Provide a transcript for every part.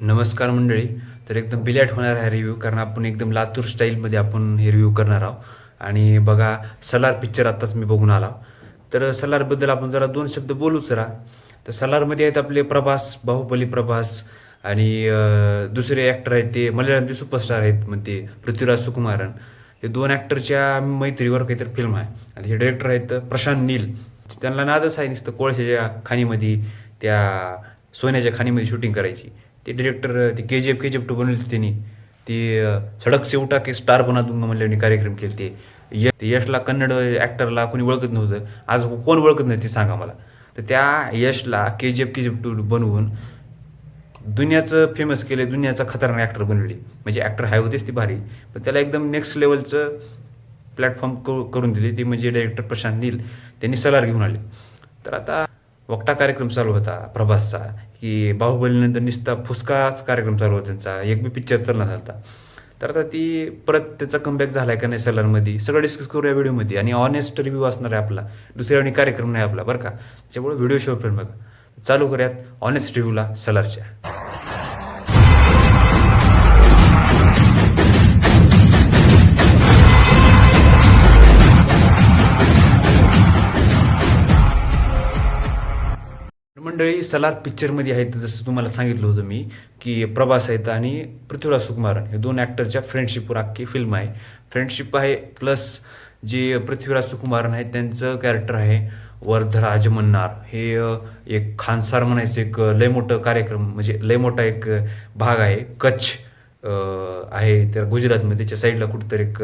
नमस्कार मंडळी. तर एकदम बिलॅट होणार आहे रिव्ह्यू कारण आपण एकदम लातूर स्टाईलमध्ये आपण हे रिव्ह्यू करणार आहोत. आणि बघा सलार पिक्चर आत्ताच मी बघून आला. तर सलारबद्दल आपण जरा दोन शब्द बोलूच जरा. तर सलारमध्ये आहेत आपले प्रभास बाहुबली प्रभास आणि दुसरे ॲक्टर आहेत ते मल्याळमचे सुपरस्टार आहेत म्हणते पृथ्वीराज सुकुमारन. हे दोन ॲक्टरच्या मैत्रीवर काहीतरी फिल्म आहे. आणि हे डिरेक्टर आहेत प्रशांत नील. त्यांना नादच आहे नुसतं कोळशाच्या खाणीमध्ये त्या सोन्याच्या खाणीमध्ये शूटिंग करायची. ते डिरेक्टर ते K G F K G F two बनवली त्यांनी. ती सडक सेवटा के की स्टार बना दूंगा म्हणल्याने कार्यक्रम केले ते. य- यशला कन्नड ॲक्टरला कोणी ओळखत नव्हतं. आज कोण ओळखत नाही ते सांगा मला. तर त्या यशला K G F K G F two बनवून दुनियाचं फेमस केले दुनियाचा खतरनाक ॲक्टर बनवले. म्हणजे ॲक्टर हाय होतेच ती भारी. पण त्याला एकदम नेक्स्ट लेवलचं प्लॅटफॉर्म करून दिली. ती म्हणजे डायरेक्टर प्रशांत नील. त्यांनी सलार घेऊन आले. तर आता वक्ता कार्यक्रम चालू होता प्रभासचा की बाहुबलीनंतर निसता फुसकाच कार्यक्रम चालू होता त्यांचा. एक बी पिक्चर चालला झाला तर आता ती परत त्याचा कमबॅक झाला आहे का नाही सलारमध्ये सगळं डिस्कस करूया व्हिडिओमध्ये. आणि ऑनेस्ट रिव्ह्यू असणार आहे आपला. दुसऱ्या आणि कार्यक्रम नाही आपला बरं का? त्याच्यामुळे व्हिडिओ शो पण बघा. चालू करूयात ऑनेस्ट रिव्ह्यूला सलारच्या. मंडळी सलार पिक्चरमध्ये आहेत. जसं तुम्हाला सांगितलं होतं मी की प्रभास आहेत आणि पृथ्वीराज सुकुमारन हे दोन ॲक्टरच्या फ्रेंडशिपवर अख्खी फिल्म आहे. फ्रेंडशिप आहे प्लस जे पृथ्वीराज सुकुमारन आहेत त्यांचं कॅरेक्टर आहे वर्धराज मन्नार हे एक खानसार म्हणायचं एक लय मोठं कार्यक्रम म्हणजे लय मोठा एक भाग आहे. कच्छ आहे त्या गुजरातमध्ये त्याच्या साईडला कुठंतरी एक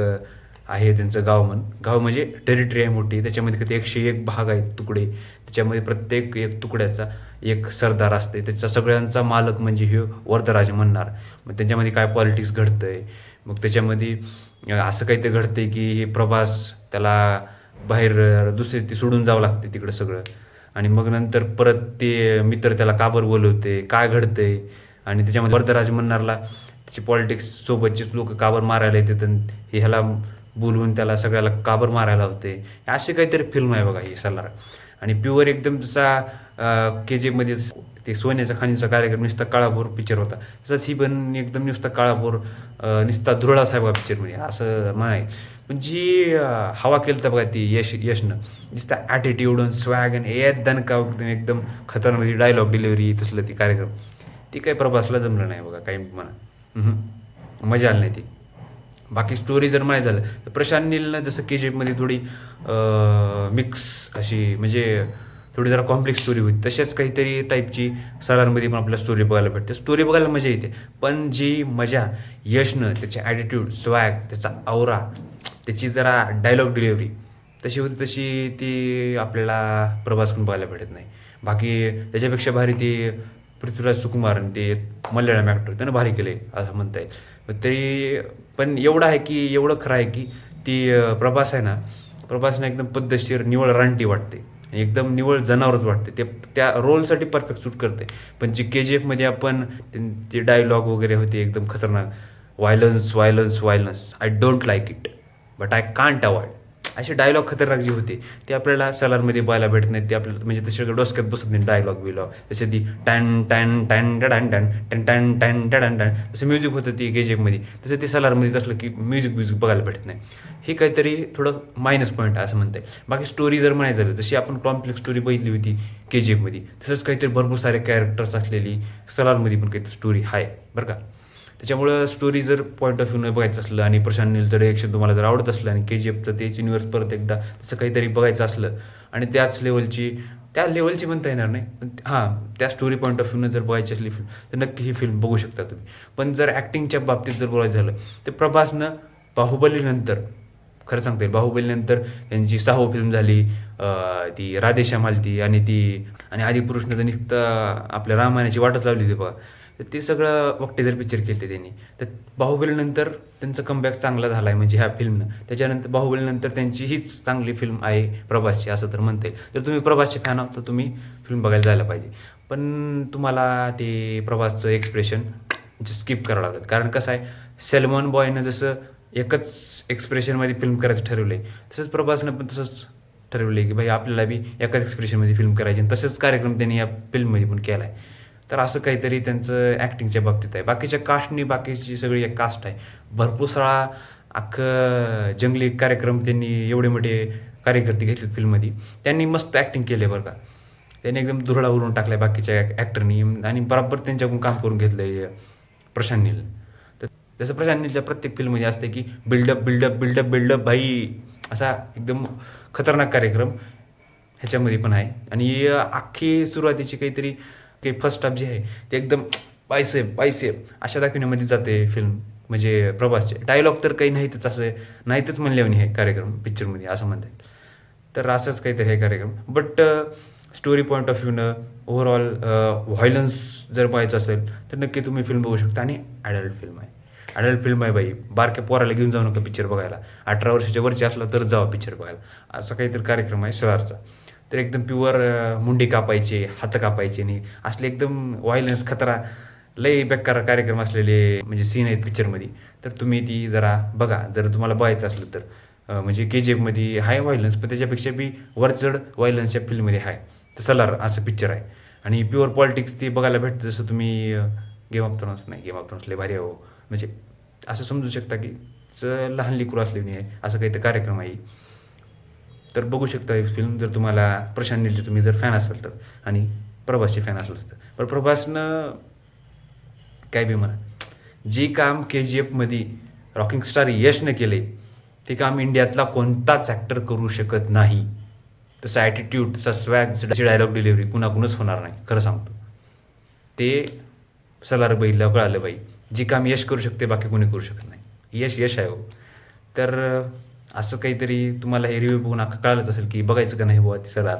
आहे त्यांचं गाव म्हण. गाव म्हणजे टेरिटरी आहे मोठी. त्याच्यामध्ये किती एकशे एक भाग आहेत तुकडे. त्याच्यामध्ये प्रत्येक एक तुकड्याचा एक सरदार असते. त्याचा सगळ्यांचा मालक म्हणजे हे वर्धराज म्हणणार. मग त्याच्यामध्ये काय पॉलिटिक्स घडतं आहे मग त्याच्यामध्ये असं काही ते घडतंय की हे प्रभास त्याला बाहेर दुसरी ती सोडून जावं लागते तिकडं सगळं. आणि मग नंतर परत ते मित्र त्याला काबर बोलवते? काय घडतंय? आणि त्याच्यामध्ये वर्धराज म्हणणारला त्याची पॉलिटिक्स सोबतचेच लोक काबर मारायला येतात? आणि हे ह्याला बोलवून त्याला सगळ्याला काबर मारायला होते. अशी काहीतरी फिल्म आहे बघा ही सलार आणि प्युअर एकदम जसा के जी मध्ये ते सोन्याच्या खाणीचा कार्यक्रम नुसता काळाभोर पिक्चर होता. तसंच ही पण एकदम नुसता काळाभोर अं, नुसता धुरळा साहेब पिक्चर पिक्चरमध्ये असं म्हणाय. पण जी हवा केलं तर बघा ती यश यशनं. नुसता ॲटिट्यूड स्वॅग आणि ए दणका एकदम एकदम खतरनाक डायलॉग डिलिव्हरी तसलं ती कार्यक्रम. ती काही प्रभासला जमलं नाही बघा काही म्हणा. मजा आली नाही ती. बाकी स्टोरी जर म्हणायचं झालं तर प्रशांत नीलनं जसं के जी एफमध्ये थोडी मिक्स अशी म्हणजे थोडी जरा कॉम्प्लेक्स स्टोरी होती तशाच काहीतरी टाईपची सरांमध्ये पण आपल्याला स्टोरी बघायला भेटते. स्टोरी बघायला मजा येते पण जी मजा यशनं त्याचे ॲटिट्यूड स्वॅग त्याचा आवरा त्याची जरा डायलॉग डिलिव्हरी तशी होती तशी ती आपल्याला प्रवास करून बघायला भेटत नाही. बाकी त्याच्यापेक्षा भारी ती पृथ्वीराज सुकुमार आणि ते मल्याळम ॲक्टर त्यानं भारी केले असं म्हणता येईल. तरी पण एवढं आहे की एवढं खरं आहे की ती प्रभास आहे ना प्रभासना एकदम पद्धतशीर निवळ रानटी वाटते. एकदम निवळ जनावरच वाटते. ते त्या रोलसाठी परफेक्ट सूट करते. पण जी के जी एफमध्ये आपण ते डायलॉग वगैरे होते एकदम खतरनाक. Violence violence violence I don't like it but I can't avoid असे डायलॉग खतरनाक जे होते ते आपल्याला सलारमध्ये बघायला भेटत नाहीत ते आपल्याला म्हणजे तसे डोसक्यात बसत नाही डायलॉग बिलॉग जसे ती टॅन टॅन टॅन टॅन टॅन टॅन टॅन टॅन टॅन टॅन तसं म्युझिक होतं ती गेजेपमध्ये तसं ते सलारमध्ये असलं की म्युझिक म्युझिक बघायला भेटत नाही हे काहीतरी थोडं मायनस पॉईंट आहे असं म्हणता येईल बाकी स्टोरी जर म्हणायचं झालं जशी आपण कॉम्प्लेक्स स्टोरी बघितली होती के जी एफमध्ये तसंच काहीतरी भरपूर सारे कॅरेक्टर्स असलेली सलारमध्ये पण काहीतरी स्टोरी आहे बरं का त्याच्यामुळं स्टोरी जर पॉईंट ऑफ व्ह्यूनं बघायचं असलं आणि प्रशांत नीलचं रिॲक्शन तुम्हाला जर आवडत असलं आणि के जी एफचं तेच युनिवर्स परत एकदा तसं काहीतरी बघायचं असलं आणि त्याच लेवलची त्या लेवलची म्हणता येणार नाही. पण हां त्या स्टोरी पॉईंट ऑफ व्ह्यूनं जर बघायची असली फिल्म तर नक्की ही फिल्म बघू शकता तुम्ही. पण जर ॲक्टिंगच्या बाबतीत जर बोलायचं झालं तर प्रभासनं बाहुबलीनंतर खरं सांगता येईल बाहुबलीनंतर त्यांची सहावं फिल्म झाली ती राधेश्याम मालती आणि ती आणि आदिपुरुषनं तर आपल्या रामायणाची वाटच लावली होती बघा. तर ते सगळं वक्टेजर पिक्चर केले त्यांनी तर बाहुबलीनंतर त्यांचं कमबॅक चांगला झाला आहे म्हणजे ह्या फिल्मनं त्याच्यानंतर बाहुबलीनंतर त्यांची हीच चांगली फिल्म आहे प्रभासची असं तर म्हणते जर तुम्ही प्रभासचे फॅन आहात तर तुम्ही फिल्म बघायला जायला पाहिजे. पण तुम्हाला ते प्रभासचं एक्सप्रेशन स्किप करावं लागत कारण कसं आहे सलमान बॉयनं जसं एकच एक्सप्रेशनमध्ये फिल्म करायचं ठरवलं आहे तसंच प्रभासनं पण तसंच ठरवलं आहे की भाई आपल्याला बी एकाच एक्सप्रेशनमध्ये फिल्म करायची. आणि तसंच कार्यक्रम त्यांनी या फिल्ममध्ये पण केला आहे तर असं काहीतरी त्यांचं ॲक्टिंगच्या बाबतीत आहे. बाकीच्या कास्टनी बाकीची सगळी एक कास्ट आहे. भरपूर सारा अख्खं जंगली कार्यक्रम त्यांनी एवढे मोठे कार्यकर्ते घेतलेत फिल्ममध्ये त्यांनी मस्त ॲक्टिंग केले बरं का. त्यांनी एकदम धुरळा उडवून टाकलाय बाकीच्या ॲक्टरनी आणि बराबर त्यांच्याकडून काम करून घेतलंय प्रशांत नील. तर जसं प्रशांत नीलच्या प्रत्येक फिल्ममध्ये असते की बिल्डअप बिल्डअप बिल्डअप बिल्डअप भाई. असा एकदम खतरनाक कार्यक्रम ह्याच्यामध्ये पण आहे. आणि अख्खी सुरुवातीची काहीतरी काही फर्स्ट स्टाफ जे आहे ते एकदम बायसेप बायसेप अशा दाखवण्यामध्ये जाते फिल्म म्हणजे प्रभासचे. डायलॉग तर काही नाहीतच असं नाहीतच म्हणल्याने हे कार्यक्रम पिक्चरमध्ये असं म्हणता येईल. तर असंच काहीतरी हे कार्यक्रम. बट स्टोरी पॉईंट ऑफ व्ह्यूनं ओव्हरऑल व्हायलन्स जर पाहायचं असेल तर नक्की तुम्ही फिल्म बघू शकता. आणि ॲडल्ट फिल्म आहे. ॲडल्ट फिल्म आहे बाई. बारक्या पोराला घेऊन जाऊ नका पिक्चर बघायला. अठरा वर्षाच्या वरची असला तर जावा पिक्चर बघायला. असा काहीतरी कार्यक्रम आहे सरारचा. तर एकदम प्युअर मुंडी कापायचे हात कापायचे नाही असले एकदम व्हायलन्स खतरा लय बेकार कार्यक्रम असलेले म्हणजे सीन आहेत पिक्चरमध्ये तर तुम्ही ती जरा बघा. जर तुम्हाला बघायचं असलं तर. म्हणजे के जी एफमध्ये हाय व्हायलन्स पण त्याच्यापेक्षा बी वरचढ व्हायलन्सच्या फिल्ममध्ये हाय. तर सलार असं पिक्चर आहे. आणि प्युअर पॉलिटिक्स ती बघायला भेटतं जसं तुम्ही गेम ऑफ थ्रोन्स नाही गेम ऑफ थ्रोन्स लय भारी हो. म्हणजे असं समजू शकता की च लहान लिकरू असले नाही आहे. असं काही तर कार्यक्रम आहे. तर बघू शकता ही फिल्म जर तुम्हाला प्रशांत नीलचे तुम्ही जर फॅन असाल तर आणि प्रभासचे फॅन असाल तर. पण प्रभासनं काय बी म्हणा जे काम के जी एफमध्ये रॉकिंग स्टार यशनं केले ते काम इंडियातला कोणताच ॲक्टर करू शकत नाही. तसं ॲटिट्यूड तसा स्वॅग डायलॉग डिलिव्हरी कुणाकुणच होणार नाही खरं सांगतो. ते सलार बैला कळालं बाई जे काम यश करू शकते बाकी कोणी करू शकत नाही. यश यश आहे हो. तर असं काहीतरी तुम्हाला हे रिव्ह्यू बघून कळालंच असेल की बघायचं का नाही बुवा ती सलार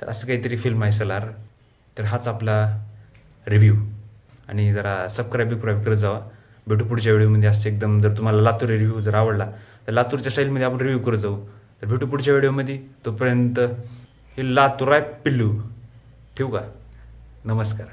तर असं काहीतरी फिल्म आहे सलार तर हाच आपला रिव्ह्यू आणि जरा सबस्क्राईब बिस्क्राईब करत जावा. भेटू पुढच्या व्हिडिओमध्ये. असं एकदम जर तुम्हाला लातूर रिव्ह्यू जर आवडला तर लातूरच्या स्टाईलमध्ये आपण रिव्ह्यू करत जाऊ. तर भेटू पुढच्या व्हिडिओमध्ये. तोपर्यंत हे लातूर आहे पिल्लू. ठेवू का? नमस्कार.